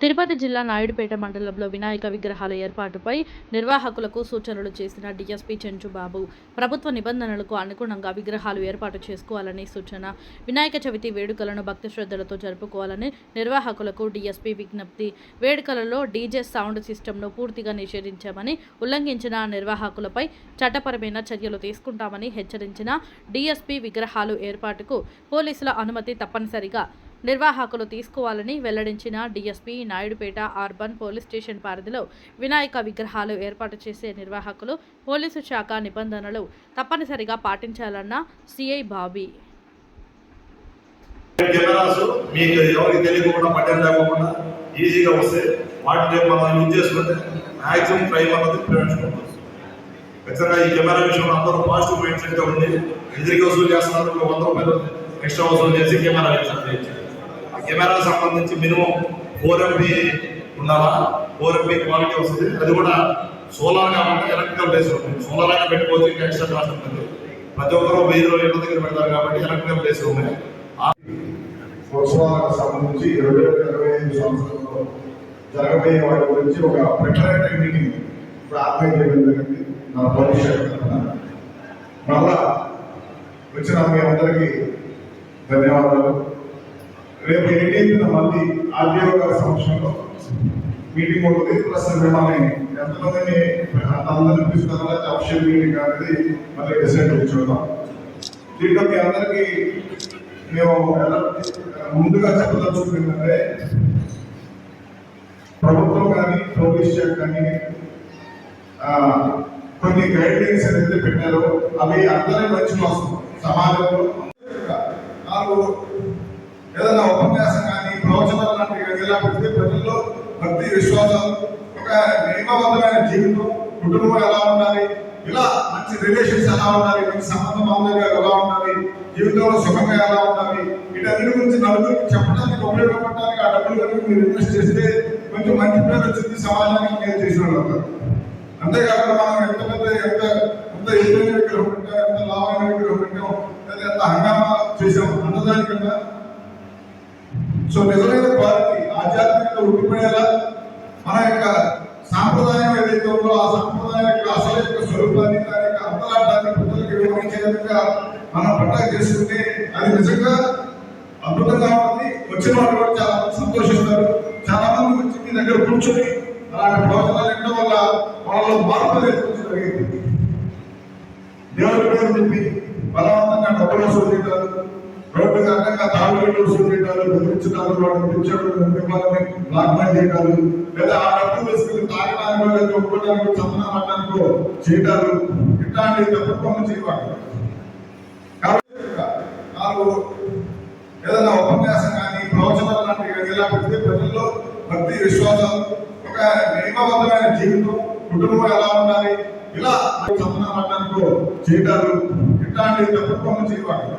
తిరుపతి జిల్లా నాయుడుపేట మండలంలో వినాయక విగ్రహాల ఏర్పాటుపై నిర్వాహకులకు సూచనలు చేసిన డీఎస్పీ చెంచుబాబు ప్రభుత్వ నిబంధనలకు అనుగుణంగా విగ్రహాలు ఏర్పాటు చేసుకోవాలని సూచన వినాయక చవితి వేడుకలను భక్తి శ్రద్ధలతో జరుపుకోవాలని నిర్వాహకులకు డీఎస్పీ విజ్ఞప్తి. వేడుకలలో డీజే సౌండ్ సిస్టమ్ను పూర్తిగా నిషేధించామని ఉల్లంఘించిన నిర్వాహకులపై చట్టపరమైన చర్యలు తీసుకుంటామని హెచ్చరించిన డీఎస్పీ విగ్రహాలు ఏర్పాటుకు పోలీసుల అనుమతి తప్పనిసరిగా నిర్వాహకులు తీసుకోవాలని వెల్లడించిన DSP Naidupeta urban police station పరిధిలో వినాయక విగ్రహాలు ఏర్పాటు చేసే నిర్వాహకులు పోలీసు శాఖ నిబంధనలు తప్పనిసరిగా పాటించాలన్న సిఐ బాబీ. కెమెరాస్ మీకు ఎవరికి తెలియకుండా పట్టెలు లేకుండా ఈజీగా వస్తే వాటిని మనం యూజ్ చేసుకుంటే మ్యాక్సిమం క్రైమ్ అన్నది ప్రివెన్షన్ ఉంటుంది ఖచ్చితంగా ఈ కెమెరా విషయంలో అందరూ పాజిటివ్ మైండ్ సెట్ ఉంది ఎదురుగా వసూలు చేస్తున్నారు వంద రూపాయలు ఎక్స్ట్రా వసూలు చేసి కెమెరా వేసారు ఆ కెమెరా సంబంధించి మినిమం ఫోర్ ఎంపీ ఉండాలా? ఫోర్ ఎంపీ క్వాలిటీ వస్తుంది. అది కూడా సోలార్ కాబట్టి ఎలక్ట్రికల్ బేస్ ఉంటుంది. సోలార్ అయినా పెట్టుకోవచ్చు ఇంకా ఎక్స్ట్రా కాస్ట్ ఉంటుంది. ప్రతి ఒక్కరూ వెయ్యి రోజులు ఇళ్ళ దగ్గర పెడతారు కాబట్టి ఎలక్ట్రికల్ బేస్ ఉన్నాయి. సంబంధించి రెండు వేల ఇరవై ఐదు సంవత్సరంలో జరగబోయే వాటి గురించి ఒక ప్రిపరేటరీ మీటింగ్ ఇప్పుడు ఆర్గనైజ్ చేయడం జరిగింది. నా భవిష్యత్ మళ్ళా వచ్చిన మీ అందరికీ ధన్యవాదాలు. రేపు ఎయిటీన్త్ మళ్ళీ ఆర్టీఓ గారి సమక్షంలో మీటింగ్ ఉంటుంది. ప్లస్ మిమ్మల్ని ఎంతమందిని అందరిని తీసుకురావాలి అఫిషియల్ మీటింగ్ అనేది మళ్ళీ డిసైడ్ చూద్దాం. దీంట్లో మీ అందరికీ మేము ముందుగా చెప్పదలుచుకుంది ఏంటంటే ప్రభుత్వం కానీ పోలీస్ శాఖ కానీ కొన్ని గైడ్ లైన్స్ ఏదైతే పెట్టారో అవి అందరి మంచి కోసం సమాజంలో నాలుగు ఏదైనా ఉపన్యాసం కానీ ప్రవచనాలు లాంటివి కానీ పెడితే ప్రజల్లో భక్తి విశ్వాసాలు ఒక నియమబద్ధమైన జీవితం కుటుంబం ఎలా ఉండాలి ఇలా మంచి రిలేషన్స్ ఎలా ఉండాలి మంచి సంబంధం బాంధవ్యాలు ఎలా ఉండాలి జీవితంలో సుఖంగా ఎలా ఉండాలి వీటన్నిటి గురించి నలుగురికి చెప్పడానికి ఉపయోగపడటానికి ఆ డబ్బులు కనుక మీరు ఇన్వెస్ట్ చేస్తే కొంచెం మంచి పేరు వచ్చింది సమాజానికి నేను చేసిన వాళ్ళు అంతేకాకుండా మనం ఎంత పెద్ద ఎంత ఎంత ఎదురైన విగ్రహం పెట్టాం ఎంత లాభమైన విగ్రహం పెట్టాం ఎంత హంగామా చేసాం అన్నదానికన్నా సో నిజమైన క్వాలిటీ ఆధ్యాత్మికత ఉండిపోయేలా మన యొక్క సాంప్రదాయం ఏదైతే ఉందో ఆ సాంప్రదాయం యొక్క అసలు యొక్క స్వరూపాన్ని దాని యొక్క అంతరాటాన్ని ప్రజలకు వివరించే విధంగా మనం పట్టా చేసుకుంటే అది నిజంగా అద్భుతంగా ఉంది. వచ్చిన వాళ్ళు కూడా చాలా సంతోషిస్తారు. చాలా మంది వచ్చి మీ దగ్గర కూర్చొని అలాంటి ప్రవచనాలు ఇవ్వడం వల్ల వాళ్ళలో మార్పు అనేది జరిగింది దేవుడి పేరు చెప్పి బలవంతంగా డబ్బులు వసూలు చేయటాలు రోడ్డు అడ్డంగా తాగుడు వసూలు చేయటాలు లేదా ఆ డబ్బులు వేసుకుని తాగడానికి లేదా ఒప్పుకోవడానికి చందనం ఇట్లాంటి తప్పు పనులు చేయవాలి కాబట్టి నాకు ఏదైనా ఉపన్యాసం కానీ ప్రవచనాలు లాంటివి కానీ ఇలా పెడితే ప్రజల్లో భక్తి విశ్వాసం ఒక నియమబద్ధమైన జీవితం కుటుంబం ఎలా ఉండాలి ఇలా చందనం అడ్డానికి ఇట్లాంటి తప్పు పనులు చేయవాలి